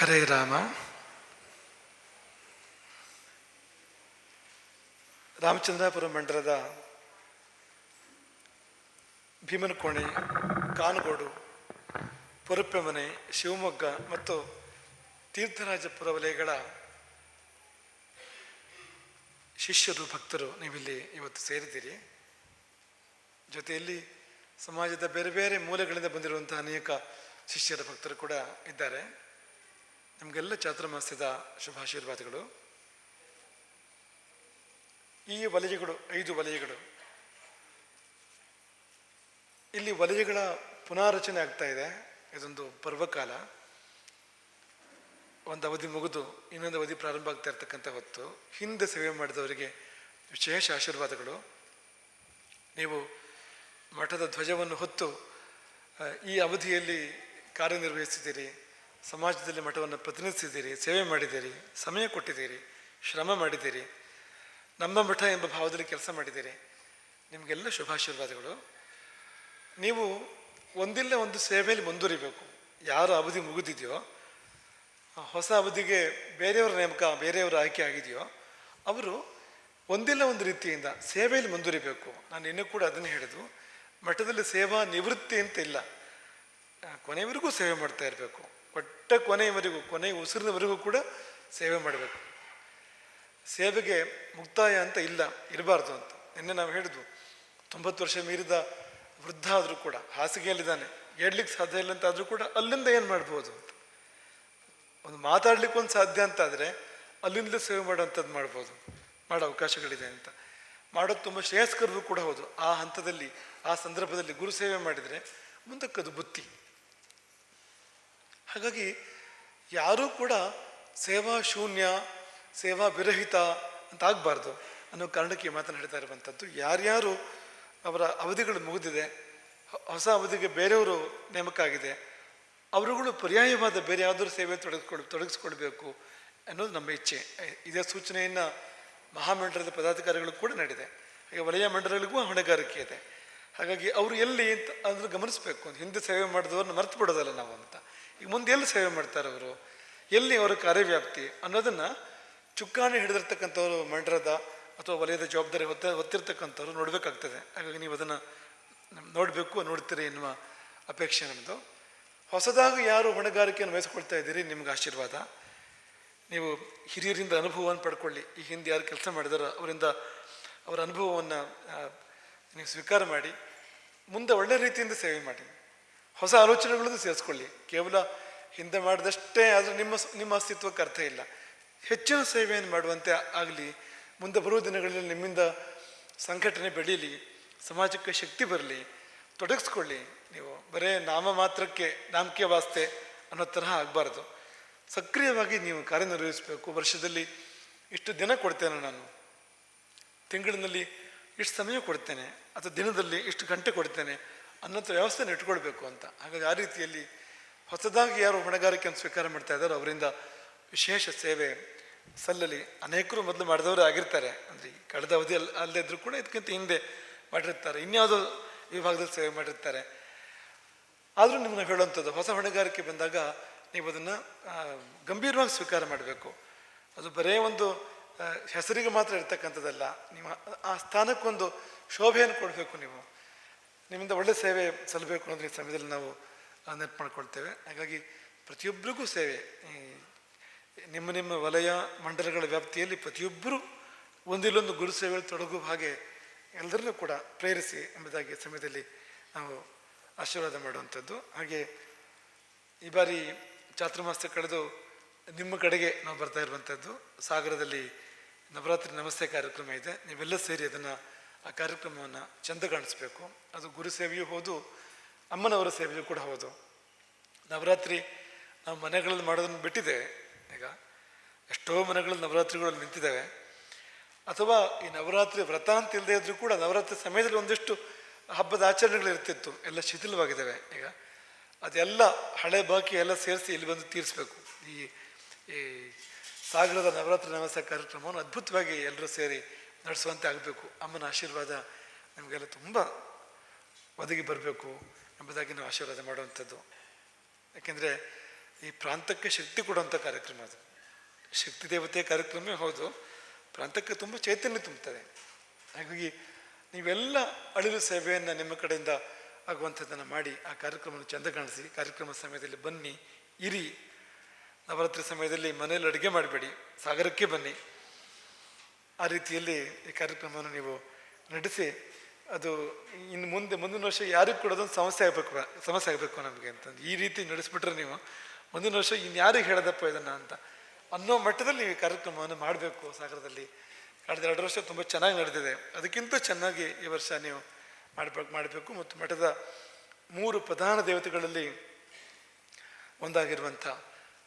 ಹರೇ ರಾಮ. ರಾಮಚಂದ್ರಾಪುರ ಮಂಡಲದ ಭೀಮನಕೋಣೆ ಕಾನಗೋಡು, ಪುರಪ್ಪೆಮನೆ, ಶಿವಮೊಗ್ಗ ಮತ್ತು ತೀರ್ಥರಾಜಪುರ ವಲಯಗಳ ಶಿಷ್ಯರು, ಭಕ್ತರು ನೀವಿಲ್ಲಿ ಇವತ್ತು ಸೇರಿದ್ದೀರಿ. ಜೊತೆಯಲ್ಲಿ ಸಮಾಜದ ಬೇರೆ ಬೇರೆ ಮೂಲೆಗಳಿಂದ ಬಂದಿರುವಂಥ ಅನೇಕ ಶಿಷ್ಯರ, ಭಕ್ತರು ಕೂಡ ಇದ್ದಾರೆ. ನಮಗೆಲ್ಲ ಚಾತುರ್ಮಾಸ್ಯದ ಶುಭಾಶೀರ್ವಾದಗಳು. ಈ ವಲಯಗಳು, ಐದು ವಲಯಗಳು. ಇಲ್ಲಿ ವಲಯಗಳ ಪುನಾರಚನೆ ಆಗ್ತಾ ಇದೆ. ಇದೊಂದು ಪರ್ವಕಾಲ. ಒಂದು ಅವಧಿ ಮುಗಿದು ಇನ್ನೊಂದು ಅವಧಿ ಪ್ರಾರಂಭ ಆಗ್ತಾ ಇರ್ತಕ್ಕಂಥ ಹೊತ್ತು. ಹಿಂದೆ ಸೇವೆ ಮಾಡಿದವರಿಗೆ ವಿಶೇಷ ಆಶೀರ್ವಾದಗಳು. ನೀವು ಮಠದ ಧ್ವಜವನ್ನು ಹೊತ್ತು ಈ ಅವಧಿಯಲ್ಲಿ ಕಾರ್ಯನಿರ್ವಹಿಸಿದ್ದೀರಿ. ಸಮಾಜದಲ್ಲಿ ಮಠವನ್ನು ಪ್ರತಿನಿಧಿಸಿದ್ದೀರಿ, ಸೇವೆ ಮಾಡಿದ್ದೀರಿ, ಸಮಯ ಕೊಟ್ಟಿದ್ದೀರಿ, ಶ್ರಮ ಮಾಡಿದ್ದೀರಿ, ನಮ್ಮ ಮಠ ಎಂಬ ಭಾವದಲ್ಲಿ ಕೆಲಸ ಮಾಡಿದ್ದೀರಿ. ನಿಮಗೆಲ್ಲ ಶುಭಾಶೀರ್ವಾದಗಳು. ನೀವು ಒಂದಿಲ್ಲ ಒಂದು ಸೇವೆಯಲ್ಲಿ ಮುಂದುವರಿಬೇಕು. ಯಾರು ಅವಧಿ ಮುಗಿದಿದೆಯೋ ಹೊಸ ಅವಧಿಗೆ ಬೇರೆಯವರ ನೇಮಕ, ಬೇರೆಯವರ ಆಯ್ಕೆ ಆಗಿದೆಯೋ, ಅವರು ಒಂದಿಲ್ಲ ಒಂದು ರೀತಿಯಿಂದ ಸೇವೆಯಲ್ಲಿ ಮುಂದುವರಿಬೇಕು. ನಾನು ಇನ್ನೂ ಕೂಡ ಅದನ್ನು ಹೇಳಿದ್ವು ಮಠದಲ್ಲಿ ಸೇವಾ ನಿವೃತ್ತಿ ಅಂತ ಇಲ್ಲ. ಕೊನೆಯವರೆಗೂ ಸೇವೆ ಮಾಡ್ತಾ ಇರಬೇಕು. ಕೊಟ್ಟ ಕೊನೆಯವರೆಗೂ ಕೊನೆಯ ಉಸಿರಿನವರೆಗೂ ಕೂಡ ಸೇವೆ ಮಾಡಬೇಕು. ಸೇವೆಗೆ ಮುಕ್ತಾಯ ಅಂತ ಇಲ್ಲ, ಇರಬಾರ್ದು ಅಂತ. ನಿನ್ನೆ ನಾವು ಹೇಳಿದ್ವು, ತೊಂಬತ್ತು ವರ್ಷ ಮೀರಿದ ವೃದ್ಧ ಆದರೂ ಕೂಡ, ಹಾಸಿಗೆಯಲ್ಲಿದ್ದಾನೆ ಏಡ್ಲಿಕ್ಕೆ ಸಾಧ್ಯ ಇಲ್ಲ ಅಂತ ಆದರೂ ಕೂಡ ಅಲ್ಲಿಂದ ಏನು ಮಾಡ್ಬೋದು ಅಂತ. ಒಂದು ಮಾತಾಡ್ಲಿಕ್ಕೆ ಒಂದು ಸಾಧ್ಯ ಅಂತ ಆದರೆ ಅಲ್ಲಿಂದಲೇ ಸೇವೆ ಮಾಡೋವಂಥದ್ದು ಮಾಡ್ಬೋದು. ಮಾಡೋ ಅವಕಾಶಗಳಿದೆ ಅಂತ. ಮಾಡೋದು ತುಂಬ ಶ್ರೇಯಸ್ಕರವೂ ಕೂಡ ಹೌದು. ಆ ಹಂತದಲ್ಲಿ, ಆ ಸಂದರ್ಭದಲ್ಲಿ ಗುರು ಸೇವೆ ಮಾಡಿದರೆ ಮುಂದಕ್ಕದು ಬುತ್ತಿ. ಹಾಗಾಗಿ ಯಾರೂ ಕೂಡ ಸೇವಾ ಶೂನ್ಯ, ಸೇವಾ ವಿರಹಿತ ಅಂತ ಆಗಬಾರ್ದು ಅನ್ನೋ ಕಾರಣಕ್ಕೆ ಮಾತನಾಡ್ತಾ ಇರುವಂಥದ್ದು. ಯಾರ್ಯಾರು ಅವರ ಅವಧಿಗಳು ಮುಗಿದಿದೆ, ಹೊಸ ಅವಧಿಗೆ ಬೇರೆಯವರು ನೇಮಕ ಆಗಿದೆ ಅವರುಗಳು ಪರ್ಯಾಯವಾದ ಬೇರೆ ಯಾವುದಾದ್ರು ಸೇವೆ ತೊಡಗಿಸ್ಕೊಳ್, ತೊಡಗಿಸ್ಕೊಳ್ಬೇಕು ಅನ್ನೋದು ನಮ್ಮ ಇಚ್ಛೆ. ಇದೇ ಸೂಚನೆಯನ್ನು ಮಹಾಮಂಡಲದ ಪದಾಧಿಕಾರಿಗಳು ಕೂಡ ನಡೆದಿದೆ ಈಗ ವಲಯ ಮಂಡಲಗಳಿಗೂ ಹೊಣೆಗಾರಿಕೆ ಇದೆ. ಹಾಗಾಗಿ ಅವರು ಎಲ್ಲಿ ಅಂತ ಅದನ್ನು ಗಮನಿಸಬೇಕು. ಹಿಂದೆ ಸೇವೆ ಮಾಡಿದವ್ರನ್ನ ಮರ್ತು ಬಿಡೋದಲ್ಲ ನಾವು ಅಂತ. ಈಗ ಮುಂದೆ ಎಲ್ಲಿ ಸೇವೆ ಮಾಡ್ತಾರೆ ಅವರು? ಎಲ್ಲಿ ಅವರ ಕಾರ್ಯವ್ಯಾಪ್ತಿ ಅನ್ನೋದನ್ನು ಚುಕ್ಕಾಣಿ ಹಿಡಿದಿರ್ತಕ್ಕಂಥವ್ರು, ಮಂಡ್ರದ ಅಥವಾ ವಲಯದ ಜವಾಬ್ದಾರಿ ಹೊತ್ತ, ಹೊತ್ತಿರ್ತಕ್ಕಂಥವ್ರು ನೋಡಬೇಕಾಗ್ತದೆ. ಹಾಗಾಗಿ ನೀವು ಅದನ್ನು ನೋಡಬೇಕು, ನೋಡ್ತೀರಿ ಎನ್ನುವ ಅಪೇಕ್ಷೆ ನಮ್ಮದು ಹೊಸದಾಗಿ ಯಾರು ಹೊಣೆಗಾರಿಕೆಯನ್ನು ವಹಿಸ್ಕೊಳ್ತಾ ಇದ್ದೀರಿ ನಿಮ್ಗೆ ಆಶೀರ್ವಾದ. ನೀವು ಹಿರಿಯರಿಂದ ಅನುಭವವನ್ನು ಪಡ್ಕೊಳ್ಳಿ. ಈ ಹಿಂದೆ ಯಾರು ಕೆಲಸ ಮಾಡಿದಾರೋ ಅವರಿಂದ ಅವರ ಅನುಭವವನ್ನು ನೀವು ಸ್ವೀಕಾರ ಮಾಡಿ, ಮುಂದೆ ಒಳ್ಳೆ ರೀತಿಯಿಂದ ಸೇವೆ ಮಾಡಿ. ಹೊಸ ಆಲೋಚನೆಗಳನ್ನು ಸೇರಿಸ್ಕೊಳ್ಳಿ. ಕೇವಲ ಹಿಂದೆ ಮಾಡಿದಷ್ಟೇ ಆದರೆ ನಿಮ್ಮ ನಿಮ್ಮ ಅಸ್ತಿತ್ವಕ್ಕೆ ಅರ್ಥ ಇಲ್ಲ. ಹೆಚ್ಚಿನ ಸೇವೆಯನ್ನು ಮಾಡುವಂತೆ ಆಗಲಿ, ಮುಂದೆ ಬರುವ ದಿನಗಳಲ್ಲಿ ನಿಮ್ಮಿಂದ ಸಂಘಟನೆ ಬೆಳೀಲಿ, ಸಮಾಜಕ್ಕೆ ಶಕ್ತಿ ಬರಲಿ, ತೊಡಗಿಸ್ಕೊಳ್ಳಿ. ನೀವು ಬರೇ ನಾಮ ಮಾತ್ರಕ್ಕೆ ನಾಮಕೀಯ ವಾಸ್ತೆ ಅನ್ನೋ ತರಹ ಆಗಬಾರ್ದು. ಸಕ್ರಿಯವಾಗಿ ನೀವು ಕಾರ್ಯನಿರ್ವಹಿಸಬೇಕು. ವರ್ಷದಲ್ಲಿ ಇಷ್ಟು ದಿನ ಕೊಡ್ತೇನೆ ನಾನು. ತಿಂಗಳಿನಲ್ಲಿ ಇಷ್ಟು ಸಮಯ ಕೊಡ್ತೇನೆ. ಅಥವಾ ದಿನದಲ್ಲಿ ಇಷ್ಟು ಗಂಟೆ ಕೊಡ್ತೇನೆ. ಅನ್ನೋಂಥ ವ್ಯವಸ್ಥೆನ ಇಟ್ಕೊಳ್ಬೇಕು ಅಂತ. ಹಾಗಾಗಿ ಆ ರೀತಿಯಲ್ಲಿ ಹೊಸದಾಗಿ ಯಾರು ಹೊಣೆಗಾರಿಕೆಯನ್ನು ಸ್ವೀಕಾರ ಮಾಡ್ತಾ ಇದ್ದಾರೋ. ಅವರಿಂದ ವಿಶೇಷ ಸೇವೆ ಸಲ್ಲಲಿ ಅನೇಕರು ಮೊದಲು ಮಾಡಿದವರು ಆಗಿರ್ತಾರೆ. ಅಂದರೆ ಕಳೆದ ಅವಧಿ ಅಲ್ಲಿ ಅಲ್ಲದೇ ಕೂಡ ಇದಕ್ಕಿಂತ ಹಿಂದೆ ಮಾಡಿರ್ತಾರೆ. ಇನ್ಯಾವುದೋ ವಿಭಾಗದಲ್ಲಿ ಸೇವೆ ಮಾಡಿರ್ತಾರೆ. ಆದರೂ ನಿಮ್ಮನ್ನು ಹೇಳುವಂಥದ್ದು, ಹೊಸ ಹೊಣೆಗಾರಿಕೆ ಬಂದಾಗ ನೀವು ಅದನ್ನು ಗಂಭೀರವಾಗಿ ಸ್ವೀಕಾರ ಮಾಡಬೇಕು. ಅದು ಬರೇ ಒಂದು ಹೆಸರಿಗೆ ಮಾತ್ರ ಇರ್ತಕ್ಕಂಥದ್ದಲ್ಲ. ಆ- ಆ ಸ್ಥಾನಕ್ಕೊಂದು ಶೋಭೆಯನ್ನು ಕೊಡಬೇಕು ನೀವು. ನಿಮ್ಮಿಂದ ಒಳ್ಳೆ ಸೇವೆ ಸಲ್ಲಬೇಕು ಅನ್ನೋದು ಈ ಸಮಯದಲ್ಲಿ ನಾವು ನೆನಪು ಮಾಡ್ಕೊಳ್ತೇವೆ. ಹಾಗಾಗಿ ಪ್ರತಿಯೊಬ್ಬರಿಗೂ ಸೇವೆ. ನಿಮ್ಮ ನಿಮ್ಮ ವಲಯ, ಮಂಡಲಗಳ ವ್ಯಾಪ್ತಿಯಲ್ಲಿ ಪ್ರತಿಯೊಬ್ಬರೂ ಒಂದಿಲ್ಲೊಂದು ಗುರು ಸೇವೆಯಲ್ಲಿ ತೊಡಗುವ ಹಾಗೆ ಎಲ್ಲರನ್ನೂ ಕೂಡ ಪ್ರೇರಿಸಿ ಎಂಬುದಾಗಿ ಸಮಯದಲ್ಲಿ ನಾವು ಆಶೀರ್ವಾದ ಮಾಡುವಂಥದ್ದು. ಹಾಗೆ ಈ ಬಾರಿ ಚಾತುರ್ಮಾಸ ಕಳೆದು ನಿಮ್ಮ ಕಡೆಗೆ ನಾವು ಬರ್ತಾ ಇರುವಂಥದ್ದು. ಸಾಗರದಲ್ಲಿ ನವರಾತ್ರಿ ನಮಸ್ತೆ ಕಾರ್ಯಕ್ರಮ ಇದೆ. ನೀವೆಲ್ಲ ಸೇರಿ ಅದನ್ನು ಆ ಕಾರ್ಯಕ್ರಮವನ್ನು ಚೆಂದ ಕಾಣಿಸ್ಬೇಕು. ಅದು ಗುರು ಸೇವೆಯೂ ಹೌದು, ಅಮ್ಮನವರ ಸೇವೆಯೂ ಕೂಡ ಹೌದು. ನವರಾತ್ರಿ ನಾವು ಮನೆಗಳಲ್ಲಿ ಮಾಡೋದನ್ನು ಬಿಟ್ಟಿದೆ. ಈಗ ಎಷ್ಟೋ ಮನೆಗಳಲ್ಲಿ ನವರಾತ್ರಿಗಳಲ್ಲಿ ನಿಂತಿದ್ದಾವೆ. ಅಥವಾ ಈ ನವರಾತ್ರಿ ವ್ರತ ಅಂತ ಇಲ್ಲದೆ ಇದ್ರೂ ಕೂಡ ನವರಾತ್ರಿ ಸಮಯದಲ್ಲಿ ಒಂದಿಷ್ಟು ಹಬ್ಬದ ಆಚರಣೆಗಳು ಇರ್ತಿತ್ತು ಎಲ್ಲ ಶಿಥಿಲವಾಗಿದ್ದಾವೆ. ಈಗ ಅದೆಲ್ಲ ಹಳೆ ಬಾಕಿ ಎಲ್ಲ ಸೇರಿಸಿ ಇಲ್ಲಿ ಬಂದು ತೀರಿಸ್ಬೇಕು. ಈ ಈ ಸಾಗರದ ನವರಾತ್ರಿ ನವಸ ಕಾರ್ಯಕ್ರಮವನ್ನು ಅದ್ಭುತವಾಗಿ ಎಲ್ಲರೂ ಸೇರಿ ನಡೆಸುವಂತೆ ಆಗಬೇಕು ಅಮ್ಮನ ಆಶೀರ್ವಾದ ನಮಗೆಲ್ಲ ತುಂಬ ಒದಗಿ ಬರಬೇಕು ಎಂಬುದಾಗಿ ನಾವು ಆಶೀರ್ವಾದ ಮಾಡುವಂಥದ್ದು. ಯಾಕೆಂದರೆ ಈ ಪ್ರಾಂತಕ್ಕೆ ಶಕ್ತಿ ಕೊಡುವಂಥ ಕಾರ್ಯಕ್ರಮ ಅದು. ಶಕ್ತಿ ದೇವತೆ ಕಾರ್ಯಕ್ರಮವೇ ಹೌದು, ಪ್ರಾಂತಕ್ಕೆ ತುಂಬ ಚೈತನ್ಯ ತುಂಬುತ್ತದೆ. ಹಾಗಾಗಿ ನೀವೆಲ್ಲ ಅಳಿಲು ಸೇವೆಯನ್ನು ನಿಮ್ಮ ಕಡೆಯಿಂದ ಆಗುವಂಥದ್ದನ್ನು ಮಾಡಿ ಆ ಕಾರ್ಯಕ್ರಮವನ್ನು ಚೆಂದ ಕಾಣಿಸಿ ಕಾರ್ಯಕ್ರಮ ಸಮಯದಲ್ಲಿ ಬನ್ನಿ, ಇರಿ. ನವರಾತ್ರಿ ಸಮಯದಲ್ಲಿ ಮನೆಯಲ್ಲಿ ಅಡುಗೆ ಮಾಡಬೇಡಿ, ಸಾಗರಕ್ಕೆ ಬನ್ನಿ. ಆ ರೀತಿಯಲ್ಲಿ ಈ ಕಾರ್ಯಕ್ರಮವನ್ನು ನೀವು ನಡೆಸಿ, ಅದು ಇನ್ನು ಮುಂದೆ, ಮುಂದಿನ ವರ್ಷ ಯಾರಿಗೂ ಕೂಡ ಅದೊಂದು ಸಮಸ್ಯೆ ಆಗಬೇಕು ಸಮಸ್ಯೆ ಆಗಬೇಕು ನಮಗೆ ಅಂತಂದು ಈ ರೀತಿ ನಡೆಸ್ಬಿಟ್ರೆ ನೀವು ಮುಂದಿನ ವರ್ಷ ಇನ್ಯಾರಿಗೆ ಹೇಳದಪ್ಪ ಇದನ್ನು ಅಂತ ಅನ್ನೋ ಮಟ್ಟದಲ್ಲಿ ನೀವು ಕಾರ್ಯಕ್ರಮವನ್ನು ಮಾಡಬೇಕು ಸಾಗರದಲ್ಲಿ. ಕಳೆದ ಎರಡು ವರ್ಷ ತುಂಬ ಚೆನ್ನಾಗಿ ನಡೆದಿದೆ. ಅದಕ್ಕಿಂತ ಚೆನ್ನಾಗಿ ಈ ವರ್ಷ ನೀವು ಮಾಡಬೇಕು ಮಾಡಬೇಕು ಮತ್ತು ಮಠದ ಮೂರು ಪ್ರಧಾನ ದೇವತೆಗಳಲ್ಲಿ ಒಂದಾಗಿರುವಂಥ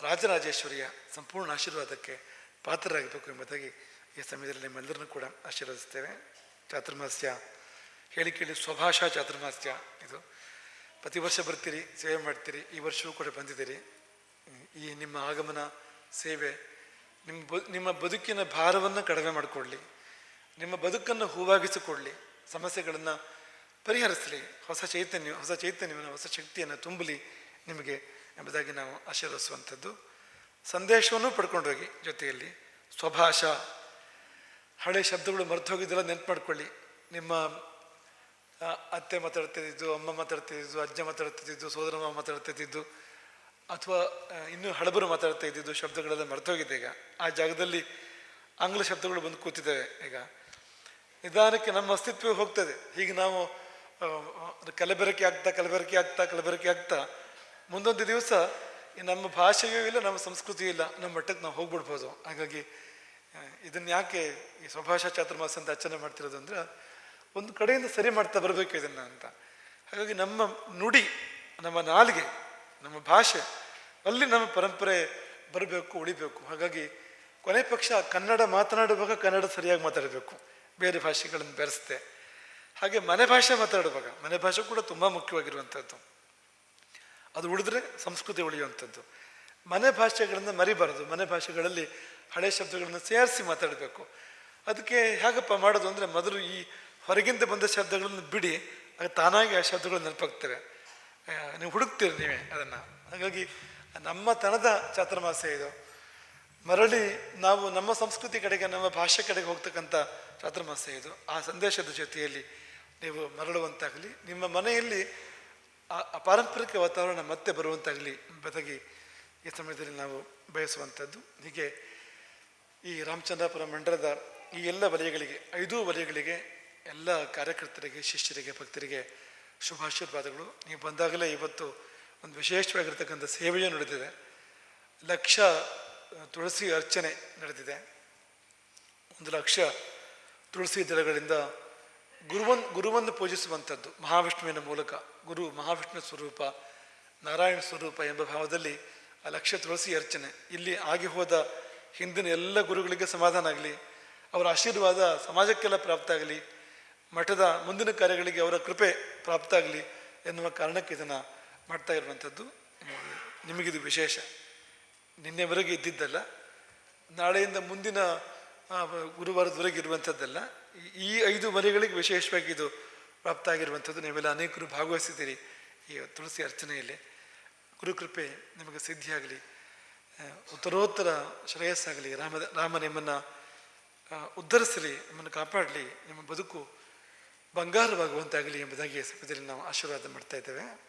ರಾಜರಾಜೇಶ್ವರಿಯ ಸಂಪೂರ್ಣ ಆಶೀರ್ವಾದಕ್ಕೆ ಪಾತ್ರರಾಗಬೇಕು ಎಂಬುದಾಗಿ ಈ ಸಮಯದಲ್ಲಿ ನಿಮ್ಮೆಲ್ಲರನ್ನೂ ಕೂಡ ಆಶೀರ್ವದಿಸ್ತೇವೆ. ಚಾತುರ್ಮಾಸ್ಯ, ಹೇಳಿ ಕೇಳಿ ಸ್ವಭಾಷಾ ಚಾತುರ್ಮಾಸ್ಯ ಇದು. ಪ್ರತಿ ವರ್ಷ ಬರ್ತೀರಿ, ಸೇವೆ ಮಾಡ್ತೀರಿ, ಈ ವರ್ಷವೂ ಕೂಡ ಬಂದಿದ್ದೀರಿ. ಈ ನಿಮ್ಮ ಆಗಮನ, ಸೇವೆ, ನಿಮ್ಮ ಬ, ನಿಮ್ಮ ಬದುಕಿನ ಭಾರವನ್ನು ಕಡಿಮೆ ಮಾಡಿಕೊಡ್ಲಿ ನಿಮ್ಮ ಬದುಕನ್ನು ಹೂವಾಗಿಸಿಕೊಳ್ಳಿ. ಸಮಸ್ಯೆಗಳನ್ನು ಪರಿಹರಿಸಲಿ. ಹೊಸ ಚೈತನ್ಯ, ಹೊಸ ಚೈತನ್ಯವನ್ನು, ಹೊಸ ಶಕ್ತಿಯನ್ನು ತುಂಬಲಿ ನಿಮಗೆ ಎಂಬುದಾಗಿ ನಾವು ಆಶೀರ್ವಿಸುವಂಥದ್ದು ಸಂದೇಶವನ್ನು ಪಡ್ಕೊಂಡೋಗಿ ಜೊತೆಯಲ್ಲಿ ಸ್ವಭಾಷಾ ಹಳೆ ಶಬ್ದಗಳು ಮರೆತು ಹೋಗಿದ್ದೆಲ್ಲ ನೆನ್ಪು ಮಾಡ್ಕೊಳ್ಳಿ ನಿಮ್ಮ ಅತ್ತೆ ಮಾತಾಡ್ತಿದ್ದು ಅಮ್ಮ ಮಾತಾಡ್ತಿದ್ದು ಅಜ್ಜ ಮಾತಾಡ್ತಿದ್ದು ಸೋದರ ಮಾವ ಮಾತಾಡ್ತಿದ್ದು ಅಥವಾ ಇನ್ನೂ ಹಳಬರು ಮಾತಾಡ್ತಾ ಇದ್ದಿದ್ದು ಶಬ್ದಗಳೆಲ್ಲ ಮರ್ತೋಗಿದೆ ಈಗ. ಆ ಜಾಗದಲ್ಲಿ ಆಂಗ್ಲ ಶಬ್ದಗಳು ಬಂದು ಕೂತಿದ್ದಾವೆ ಈಗ. ನಿಧಾನಕ್ಕೆ ನಮ್ಮ ಅಸ್ತಿತ್ವ ಹೋಗ್ತದೆ. ಹೀಗೆ ನಾವು ಕಲಬೆರಕೆ ಆಗ್ತಾ ಕಲಬೆರಕೆ ಆಗ್ತಾ ಕಲಬೆರಕೆ ಆಗ್ತಾ, ಮುಂದೊಂದು ದಿವಸ ನಮ್ಮ ಭಾಷೆಯೂ ಇಲ್ಲ, ನಮ್ಮ ಸಂಸ್ಕೃತಿಯೂ ಇಲ್ಲ, ನಮ್ಮ ಮಟ್ಟಕ್ಕೆ ನಾವು ಹೋಗ್ಬಿಡ್ಬೋದು. ಹಾಗಾಗಿ ಇದನ್ನ ಯಾಕೆ ಈ ಸ್ವಭಾಷ ಚಾತುರ್ಮಾಸ ಅಂತ ಅರ್ಚನೆ ಮಾಡ್ತಿರೋದು ಅಂದ್ರೆ, ಒಂದು ಕಡೆಯಿಂದ ಸರಿ ಮಾಡ್ತಾ ಬರಬೇಕು ಇದನ್ನ ಅಂತ. ಹಾಗಾಗಿ ನಮ್ಮ ನುಡಿ, ನಮ್ಮ ನಾಲಿಗೆ, ನಮ್ಮ ಭಾಷೆ, ಅಲ್ಲಿ ನಮ್ಮ ಪರಂಪರೆ ಬರಬೇಕು, ಉಳಿಬೇಕು. ಹಾಗಾಗಿ ಕೊನೆ ಪಕ್ಷ ಕನ್ನಡ ಮಾತನಾಡುವಾಗ ಕನ್ನಡ ಸರಿಯಾಗಿ ಮಾತಾಡಬೇಕು. ಬೇರೆ ಭಾಷೆಗಳನ್ನು ಬೆರೆಸ್ತೆ ಹಾಗೆ ಮನೆ ಭಾಷೆ ಮಾತಾಡುವಾಗ, ಮನೆ ಭಾಷೆ ಕೂಡ ತುಂಬ ಮುಖ್ಯವಾಗಿರುವಂಥದ್ದು ಅದು ಉಳಿದ್ರೆ ಸಂಸ್ಕೃತಿ ಉಳಿಯುವಂಥದ್ದು ಮನೆ ಭಾಷೆಗಳನ್ನು ಮರಿಬಾರದು. ಮನೆ ಭಾಷೆಗಳಲ್ಲಿ ಹಳೆ ಶಬ್ದಗಳನ್ನು ಸೇರಿಸಿ ಮಾತಾಡಬೇಕು. ಅದಕ್ಕೆ ಹೇಗಪ್ಪ ಮಾಡೋದು ಅಂದರೆ ಮೊದಲು ಈ ಹೊರಗಿಂದ ಬಂದ ಶಬ್ದಗಳನ್ನು ಬಿಡಿ, ಆಗ ತಾನಾಗಿ ಆ ಶಬ್ದಗಳು ನೆನಪಾಗ್ತವೆ. ನೀವು ಹುಡುಕ್ತೀರಿ ನೀವೇ ಅದನ್ನು. ಹಾಗಾಗಿ ನಮ್ಮ ತನದ ಚಾತುರ್ಮಾಸ ಇದು. ಮರಳಿ ನಾವು ನಮ್ಮ ಸಂಸ್ಕೃತಿ ಕಡೆಗೆ, ನಮ್ಮ ಭಾಷೆ ಕಡೆಗೆ ಹೋಗ್ತಕ್ಕಂಥ ಚಾತುರ್ಮಾಸ ಇದು. ಆ ಸಂದೇಶದ ಜೊತೆಯಲ್ಲಿ ನೀವು ಮರಳುವಂತಾಗಲಿ, ನಿಮ್ಮ ಮನೆಯಲ್ಲಿ ಆ ಪಾರಂಪರಿಕ ವಾತಾವರಣ ಮತ್ತೆ ಬರುವಂತಾಗಲಿ ಬದಗಿ ಈ ಸಮಯದಲ್ಲಿ ನಾವು ಬಯಸುವಂಥದ್ದು. ಹೀಗೆ ಈ ರಾಮಚಂದ್ರಪುರ ಮಂಡಲದ ಈ ಎಲ್ಲ ವಲಯಗಳಿಗೆ, ಐದೂ ವಲಯಗಳಿಗೆ ಎಲ್ಲ ಕಾರ್ಯಕರ್ತರಿಗೆ, ಶಿಷ್ಯರಿಗೆ, ಭಕ್ತರಿಗೆ ಶುಭಾಶೀರ್ವಾದಗಳು. ನೀವು ಬಂದಾಗಲೇ ಇವತ್ತು ಒಂದು ವಿಶೇಷವಾಗಿರ್ತಕ್ಕಂಥ ಸೇವೆಯೂ ನಡೆದಿದೆ. ಲಕ್ಷ ತುಳಸಿ ಅರ್ಚನೆ ನಡೆದಿದೆ. ಒಂದು ಲಕ್ಷ ತುಳಸಿ ದಳಗಳಿಂದ ಗುರುವನ್, ಗುರುವನ್ನು ಪೂಜಿಸುವಂಥದ್ದು ಮಹಾವಿಷ್ಣುವಿನ ಮೂಲಕ. ಗುರು ಮಹಾವಿಷ್ಣು ಸ್ವರೂಪ, ನಾರಾಯಣ ಸ್ವರೂಪ ಎಂಬ ಭಾವದಲ್ಲಿ ಆ ಲಕ್ಷ ತುಳಸಿ ಅರ್ಚನೆ. ಇಲ್ಲಿ ಆಗಿ ಹೋದ ಹಿಂದಿನ ಎಲ್ಲ ಗುರುಗಳಿಗೆ ಸಮಾಧಾನ ಆಗಲಿ, ಅವರ ಆಶೀರ್ವಾದ ಸಮಾಜಕ್ಕೆಲ್ಲ ಪ್ರಾಪ್ತ ಆಗಲಿ, ಮಠದ ಮುಂದಿನ ಕಾರ್ಯಗಳಿಗೆ ಅವರ ಕೃಪೆ ಪ್ರಾಪ್ತ ಆಗಲಿ ಎನ್ನುವ ಕಾರಣಕ್ಕೆ ಇದನ್ನು ಮಾಡ್ತಾ ಇರುವಂಥದ್ದು. ನಿಮಗಿದು ವಿಶೇಷ. ನಿನ್ನೆವರೆಗೆ ಇದ್ದಿದ್ದಲ್ಲ, ನಾಳೆಯಿಂದ ಮುಂದಿನ ಗುರುವಾರದವರೆಗೆ ಇರುವಂಥದ್ದಲ್ಲ, ಈ- ಐದು ಮನೆಗಳಿಗೆ ವಿಶೇಷವಾಗಿ ಇದು ಪ್ರಾಪ್ತ ಆಗಿರುವಂಥದ್ದು. ನೀವೆಲ್ಲ ಅನೇಕರು ಭಾಗವಹಿಸಿದ್ದೀರಿ ಈ ತುಳಸಿ ಅರ್ಚನೆಯಲ್ಲಿ. ಗುರುಕೃಪೆ ನಿಮಗೆ ಸಿದ್ಧಿಯಾಗಲಿ. ಉತ್ತರೋತ್ತರ ಶ್ರೇಯಸ್ಸಾಗಲಿ. ರಾಮ ರಾಮ ನಿಮ್ಮನ್ನು ಉದ್ಧರಿಸಲಿ ನಿಮ್ಮನ್ನು ಕಾಪಾಡಲಿ, ನಿಮ್ಮ ಬದುಕು ಬಂಗಾರವಾಗುವಂತಾಗಲಿ ಎಂಬುದಾಗಿ ಸಮಯದಲ್ಲಿ ನಾವು ಆಶೀರ್ವಾದ ಮಾಡ್ತಾ ಇದ್ದೇವೆ.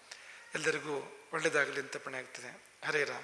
ಎಲ್ಲರಿಗೂ ಒಳ್ಳೆಯದಾಗಲಿ ಅಂತ ಪಣೆ ಆಗ್ತದೆ. ಹರೇ ರಾಮ.